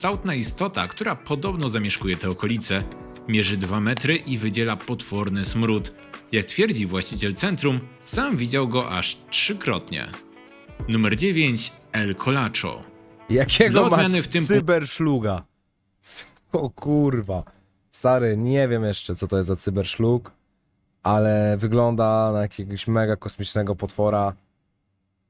Kształtna istota, która podobno zamieszkuje te okolice, mierzy 2 metry i wydziela potworny smród. Jak twierdzi właściciel centrum, sam widział go aż trzykrotnie. Numer 9. El Colacho. Jakiego Dla masz w tym cyberszluga? O kurwa. Stary, nie wiem jeszcze co to jest za cyberszlug, ale wygląda na jakiegoś mega kosmicznego potwora.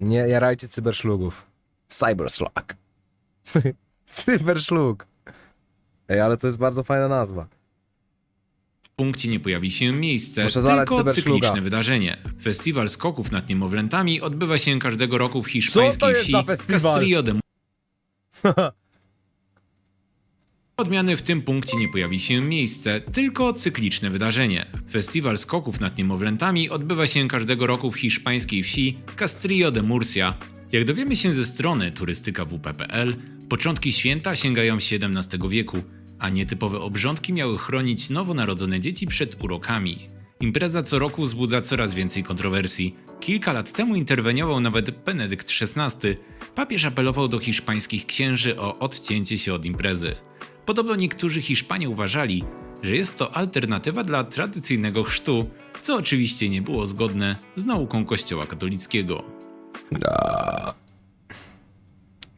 Nie jarajcie cyberszlugów. Cyberslug. Cyberszlug. Ej, ale to jest bardzo fajna nazwa. W punkcie nie pojawi się miejsce, Muszę zalać tylko cyberszluga. cykliczne wydarzenie. Festiwal skoków nad niemowlętami odbywa się każdego roku w Co to hiszpańskiej jest wsi za festiwal? Castrillo de Odmiany w tym punkcie nie pojawi się miejsce, tylko cykliczne wydarzenie. Festiwal skoków nad niemowlętami odbywa się każdego roku w hiszpańskiej wsi Castrillo de Murcia. Jak dowiemy się ze strony turystykawp.pl, początki święta sięgają XVII wieku, a nietypowe obrządki miały chronić nowonarodzone dzieci przed urokami. Impreza co roku wzbudza coraz więcej kontrowersji. Kilka lat temu interweniował nawet Benedykt XVI. Papież apelował do hiszpańskich księży o odcięcie się od imprezy. Podobno niektórzy Hiszpanie uważali, że jest to alternatywa dla tradycyjnego chrztu, co oczywiście nie było zgodne z nauką Kościoła katolickiego.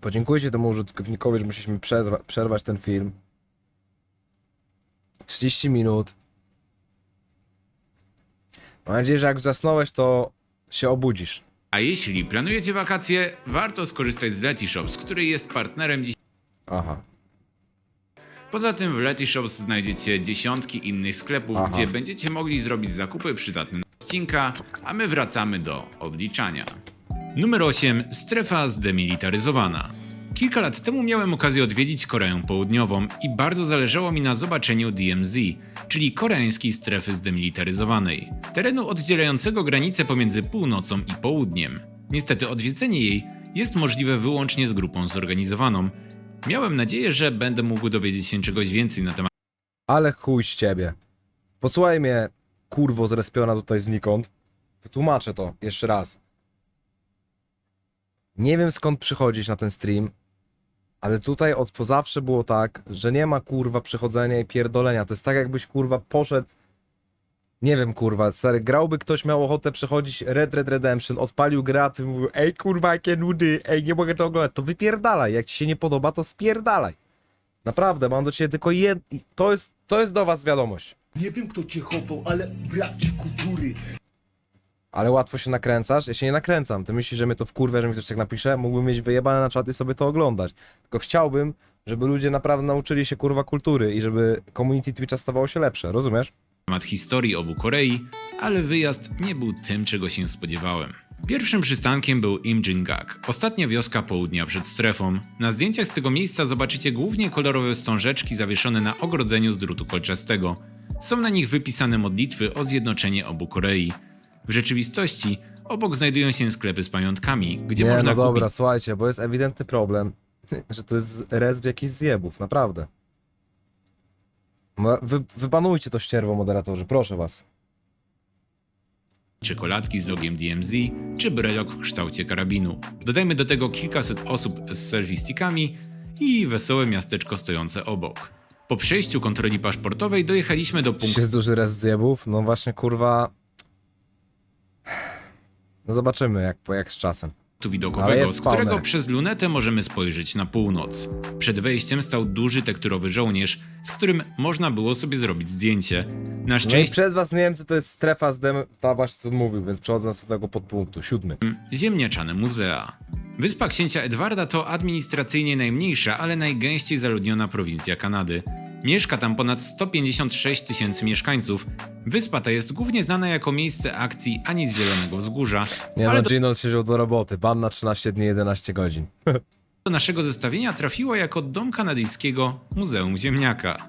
Podziękujcie temu użytkownikowi, że musieliśmy przerwać ten film. 30 minut. Mam nadzieję, że jak zasnąłeś, to się obudzisz. A jeśli planujecie wakacje, warto skorzystać z Letyshops, który jest partnerem dziś. Aha. Poza tym w Letyshops znajdziecie dziesiątki innych sklepów, Aha. gdzie będziecie mogli zrobić zakupy przydatne do odcinka, a my wracamy do odliczania. Numer 8. Strefa zdemilitaryzowana. Kilka lat temu miałem okazję odwiedzić Koreę Południową i bardzo zależało mi na zobaczeniu DMZ, czyli koreańskiej strefy zdemilitaryzowanej, terenu oddzielającego granicę pomiędzy północą i południem. Niestety odwiedzenie jej jest możliwe wyłącznie z grupą zorganizowaną. Miałem nadzieję, że będę mógł dowiedzieć się czegoś więcej na temat Ale chuj z ciebie. Posłuchaj mnie, kurwo zrespiona tutaj znikąd. Wytłumaczę to jeszcze raz. Nie wiem skąd przychodzić na ten stream, ale tutaj od pozawsze było tak, że nie ma kurwa przychodzenia i pierdolenia. To jest tak jakbyś kurwa poszedł. Nie wiem kurwa, stary, grałby ktoś miał ochotę przechodzić Red Red Redemption, odpalił grę, a ty mówił, ej kurwa jakie nudy, ej nie mogę to oglądać, to wypierdalaj, jak ci się nie podoba, to spierdalaj. Naprawdę, mam do ciebie tylko jed... To jest, to jest do was wiadomość. Nie wiem kto cię chował, ale brak ci kultury. Ale łatwo się nakręcasz? Ja się nie nakręcam. Ty myślisz, że mnie to wkurwia, że mi ktoś tak napisze? Mógłbym mieć wyjebane na czat i sobie to oglądać. Tylko chciałbym, żeby ludzie naprawdę nauczyli się kurwa kultury i żeby community Twitcha stawało się lepsze, rozumiesz? historii obu Korei, ale wyjazd nie był tym, czego się spodziewałem. Pierwszym przystankiem był Imjingak, ostatnia wioska południa przed strefą. Na zdjęciach z tego miejsca zobaczycie głównie kolorowe wstążeczki zawieszone na ogrodzeniu z drutu kolczastego. Są na nich wypisane modlitwy o zjednoczenie obu Korei. W rzeczywistości obok znajdują się sklepy z pamiątkami, gdzie nie, można no dobra, kupić słuchajcie, bo jest ewidentny problem, że to jest resp jakichś zjebów, naprawdę. No, Wy, wybanujcie to ścierwo, moderatorzy, proszę was. czekoladki z logiem DMZ czy brelok w kształcie karabinu. Dodajmy do tego kilkaset osób z selfie stickami i wesołe miasteczko stojące obok. Po przejściu kontroli paszportowej dojechaliśmy do Czy punktu jest duży res zjebów? No właśnie, kurwa... No zobaczymy, jak, jak z czasem. Ale widokowego, jest z którego spawner. przez lunetę możemy spojrzeć na północ. Przed wejściem stał duży tekturowy żołnierz, z którym można było sobie zrobić zdjęcie. Na No i szczęście przez was nie wiem, co to jest strefa z dem... Ta właśnie co mówił, więc przechodzę do następnego podpunktu, siódmy. ziemniaczane muzea. Wyspa Księcia Edwarda to administracyjnie najmniejsza, ale najgęściej zaludniona prowincja Kanady. Mieszka tam ponad 156 tysięcy mieszkańców. Wyspa ta jest głównie znana jako miejsce akcji Ani z Zielonego Wzgórza, Nie ale no, do, Ginold się wziął do roboty. Ban na 13 dni, 11 godzin. do naszego zestawienia trafiła jako dom kanadyjskiego Muzeum Ziemniaka.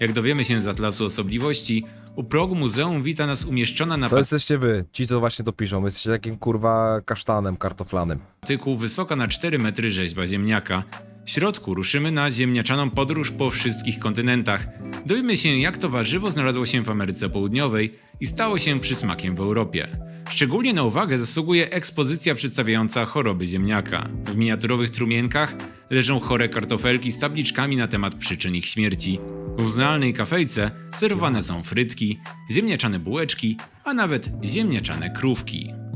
Jak dowiemy się z Atlasu Osobliwości, u progu muzeum wita nas umieszczona na To jesteście wy, ci co właśnie to piszą. Jesteście takim kurwa kasztanem kartoflanym. patyku wysoka na 4 metry rzeźba ziemniaka. W środku ruszymy na ziemniaczaną podróż po wszystkich kontynentach. Dowiemy się, jak to warzywo znalazło się w Ameryce Południowej i stało się przysmakiem w Europie. Szczególnie na uwagę zasługuje ekspozycja przedstawiająca choroby ziemniaka. W miniaturowych trumienkach leżą chore kartofelki z tabliczkami na temat przyczyn ich śmierci. W uznalnej kafejce serwowane są frytki, ziemniaczane bułeczki, a nawet ziemniaczane krówki.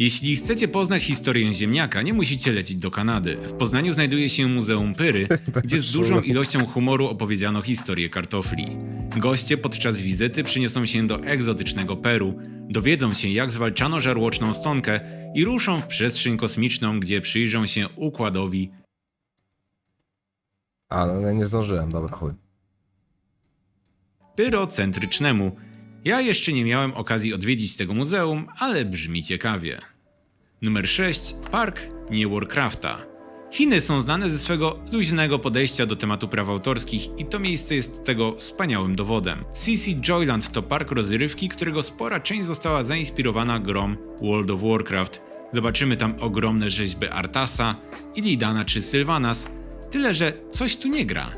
Jeśli chcecie poznać historię ziemniaka, nie musicie lecieć do Kanady. W Poznaniu znajduje się Muzeum Pyry, gdzie z dużą ilością humoru opowiedziano historię kartofli. Goście podczas wizyty przyniosą się do egzotycznego Peru, dowiedzą się jak zwalczano żarłoczną stonkę i ruszą w przestrzeń kosmiczną, gdzie przyjrzą się układowi A, ja nie zdążyłem, dobra, chuj. pyrocentrycznemu. Ja jeszcze nie miałem okazji odwiedzić tego muzeum, ale brzmi ciekawie. Numer 6. Park nie Warcrafta. Chiny są znane ze swego luźnego podejścia do tematu praw autorskich i to miejsce jest tego wspaniałym dowodem. CC Joyland to park rozrywki, którego spora część została zainspirowana grom World of Warcraft. Zobaczymy tam ogromne rzeźby Artasa, Illidana czy Sylvanas, tyle że coś tu nie gra.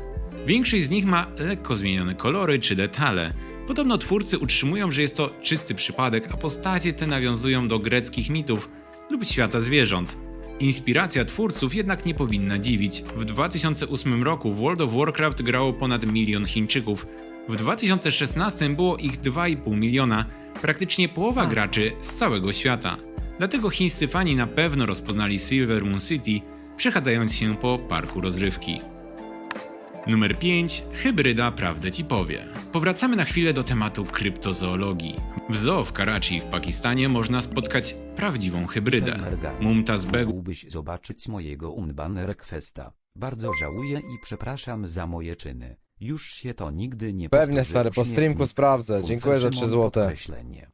Większość z nich ma lekko zmienione kolory czy detale. Podobno twórcy utrzymują, że jest to czysty przypadek, a postacie te nawiązują do greckich mitów lub świata zwierząt. Inspiracja twórców jednak nie powinna dziwić. W 2008 roku w World of Warcraft grało ponad milion Chińczyków. W 2016 było ich 2,5 miliona, praktycznie połowa graczy z całego świata. Dlatego chińscy fani na pewno rozpoznali Silver Moon City, przechadzając się po parku rozrywki. Numer 5. Hybryda prawdę ci powie. Powracamy na chwilę do tematu kryptozoologii. W zoo w Karachi w Pakistanie można spotkać prawdziwą hybrydę. Mumtaz Begu Mógłbyś zobaczyć mojego Unban Requesta. Bardzo żałuję i przepraszam za moje czyny. Już się to nigdy nie Pewnie, powtórzy. stary, po streamku sprawdzę. Dziękuję za Szymon 3 złote. podkreślenie.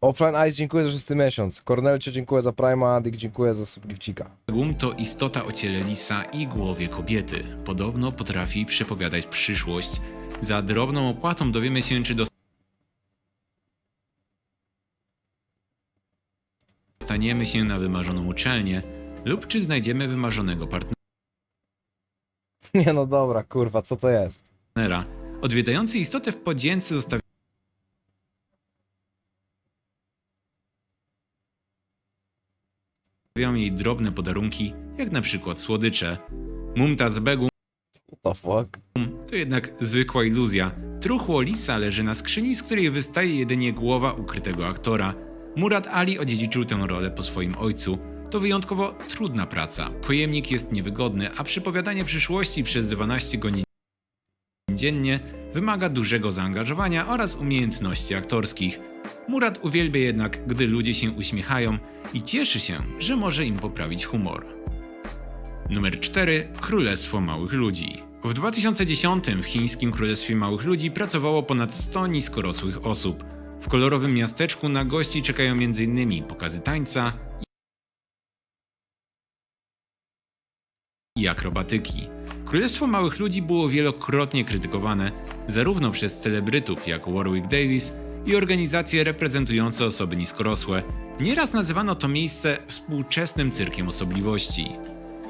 Offline Ice, dziękuję za 6 miesiąc. Cornelcio, dziękuję za Prima, Adik, dziękuję za subgifcika. Begum to istota o ciele lisa i głowie kobiety. Podobno potrafi przepowiadać przyszłość. Za drobną opłatą dowiemy się, czy dostaniemy się na wymarzoną uczelnię lub czy znajdziemy wymarzonego partnera. Nie no dobra, kurwa, co to jest? partnera. Odwiedzający istotę w podzięce zostawiają jej drobne podarunki, jak na przykład słodycze. Mumtaz Begum What the fuck? to jednak zwykła iluzja. Truchło lisa leży na skrzyni, z której wystaje jedynie głowa ukrytego aktora. Murad Ali odziedziczył tę rolę po swoim ojcu. To wyjątkowo trudna praca. Pojemnik jest niewygodny, a przepowiadanie przyszłości przez 12 godzin dziennie wymaga dużego zaangażowania oraz umiejętności aktorskich. Murat uwielbia jednak, gdy ludzie się uśmiechają i cieszy się, że może im poprawić humor. Numer 4. Królestwo Małych Ludzi. W 2010 w chińskim Królestwie Małych Ludzi pracowało ponad 100 niskorosłych osób. W kolorowym miasteczku na gości czekają m.in. pokazy tańca i akrobatyki. Królestwo Małych Ludzi było wielokrotnie krytykowane zarówno przez celebrytów jak Warwick Davis i organizacje reprezentujące osoby niskorosłe. Nieraz nazywano to miejsce współczesnym cyrkiem osobliwości.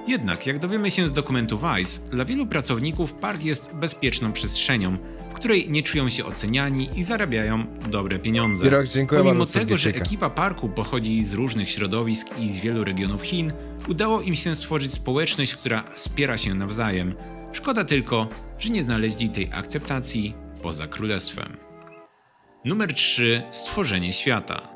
Jednak, jak dowiemy się z dokumentu Vice, dla wielu pracowników park jest bezpieczną przestrzenią, w której nie czują się oceniani i zarabiają dobre pieniądze. Pirok, dziękuję Pomimo bardzo tego, że ekipa parku pochodzi z różnych środowisk i z wielu regionów Chin, udało im się stworzyć społeczność, która wspiera się nawzajem. Szkoda tylko, że nie znaleźli tej akceptacji poza królestwem. Numer 3. Stworzenie świata.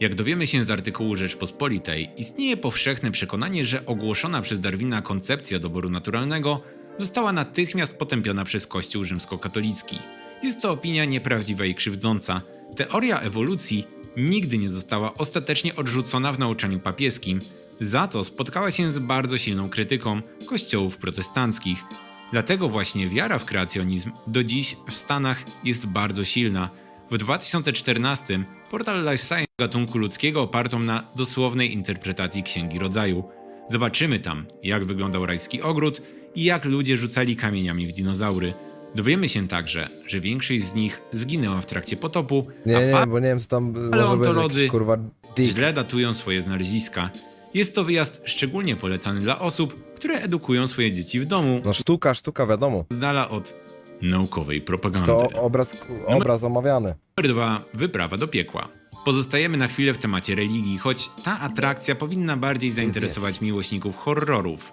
Jak dowiemy się z artykułu Rzeczpospolitej, istnieje powszechne przekonanie, że ogłoszona przez Darwina koncepcja doboru naturalnego została natychmiast potępiona przez Kościół rzymskokatolicki. Jest to opinia nieprawdziwa i krzywdząca. Teoria ewolucji nigdy nie została ostatecznie odrzucona w nauczaniu papieskim, za to spotkała się z bardzo silną krytyką kościołów protestanckich. Dlatego właśnie wiara w kreacjonizm do dziś w Stanach jest bardzo silna. W 2014 portal Life Science gatunku ludzkiego opartą na dosłownej interpretacji Księgi Rodzaju. Zobaczymy tam, jak wyglądał rajski ogród i jak ludzie rzucali kamieniami w dinozaury. Dowiemy się także, że większość z nich zginęła w trakcie potopu, Nie, a nie, bo nie wiem, co tam może być jakiś, kurwa dick. źle datują swoje znaleziska. Jest to wyjazd szczególnie polecany dla osób, które edukują swoje dzieci w domu, No sztuka, sztuka, wiadomo. z dala od naukowej propagandy. To obraz, obraz omawiany. Numer dwa, wyprawa do piekła. Pozostajemy na chwilę w temacie religii, choć ta atrakcja powinna bardziej zainteresować miłośników horrorów.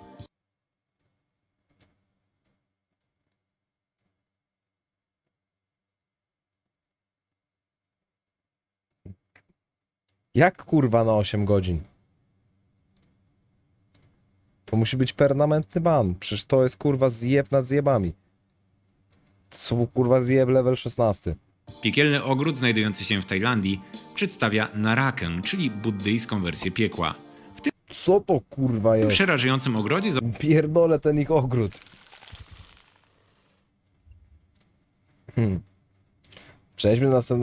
Jak kurwa na 8 godzin? To musi być permanentny ban. Przecież to jest kurwa zjeb nad zjebami. To są kurwa zjeb level 16. Piekielny ogród znajdujący się w Tajlandii przedstawia Narakę, czyli buddyjską wersję piekła. Co to kurwa W jest? przerażającym ogrodzie Pierdolę ten ich ogród. Hmm. Przejdźmy do następnego.